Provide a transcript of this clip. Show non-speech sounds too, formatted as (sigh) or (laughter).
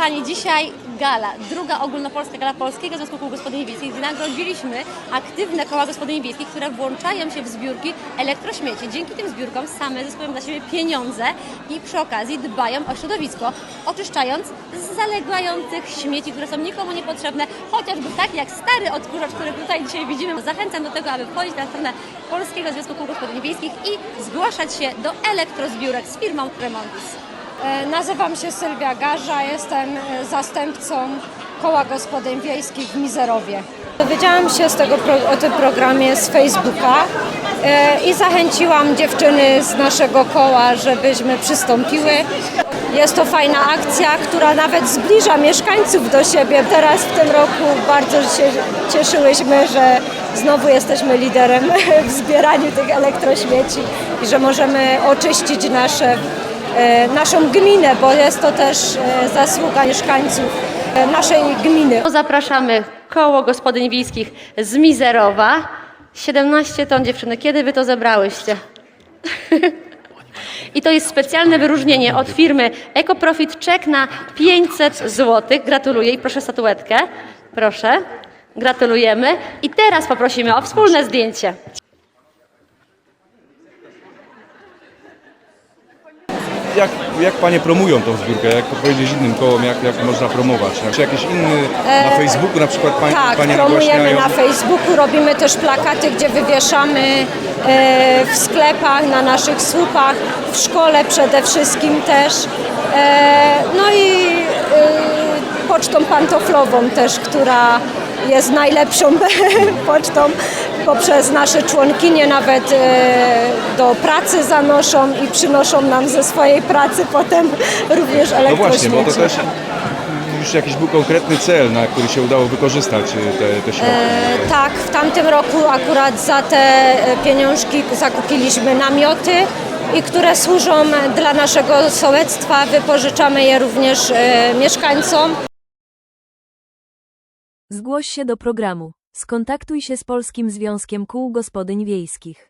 kochani, dzisiaj gala, druga ogólnopolska gala Polskiego Związku Kół Gospodyń Wiejskich. gdzie aktywne koła gospodyń wiejskich, które włączają się w zbiórki elektrośmieci. Dzięki tym zbiórkom same zyskują dla siebie pieniądze i przy okazji dbają o środowisko, oczyszczając z zalegających śmieci, które są nikomu niepotrzebne, chociażby tak jak stary odkurzacz, który tutaj dzisiaj widzimy. Zachęcam do tego, aby wchodzić na stronę Polskiego Związku Kół Gospodyń Wiejskich i zgłaszać się do elektrozbiórek z firmą Remontis. E, Nazywam się Sylwia Garza, jestem e, zastępcą Koła Gospodyń Wiejskich w Mizerowie. Dowiedziałam się z tego o tym programie z Facebooka e, i zachęciłam dziewczyny z naszego koła, żebyśmy przystąpiły. Jest to fajna akcja, która nawet zbliża mieszkańców do siebie. Teraz w tym roku bardzo się cieszyłyśmy, że znowu jesteśmy liderem (laughs) w zbieraniu tych elektrośmieci i że możemy oczyścić nasze naszą gminę, bo jest to też e, zasługa mieszkańców e, naszej gminy. Zapraszamy koło gospodyń wiejskich z Mizerowa. 17 ton dziewczyny. Kiedy wy to zebrałyście? (laughs) I to jest specjalne wyróżnienie od firmy EcoProfit Czek na 500 zł. Gratuluję i proszę statuetkę. Proszę. Gratulujemy. I teraz poprosimy o wspólne zdjęcie. Jak, jak Panie promują tą zbiórkę? Jak powiedzieć innym kołom, jak, jak można promować? Czy jakiś inny na Facebooku na przykład Panie, Tak, panie promujemy na Facebooku, robimy też plakaty, gdzie wywieszamy e, w sklepach, na naszych słupach, w szkole przede wszystkim też. E, no i e, pocztą pantoflową też, która jest najlepszą (laughs) pocztą. Poprzez nasze członkinie nawet e, do pracy zanoszą i przynoszą nam ze swojej pracy potem również No elektrośmieci. właśnie, bo to też już jakiś był konkretny cel, na który się udało wykorzystać y, te, te środki. E, tak, w tamtym roku akurat za te e, pieniążki zakupiliśmy namioty i które służą dla naszego sołectwa. Wypożyczamy je również e, mieszkańcom. Zgłoś się do programu. Skontaktuj się z Polskim Związkiem Kół Gospodyń Wiejskich.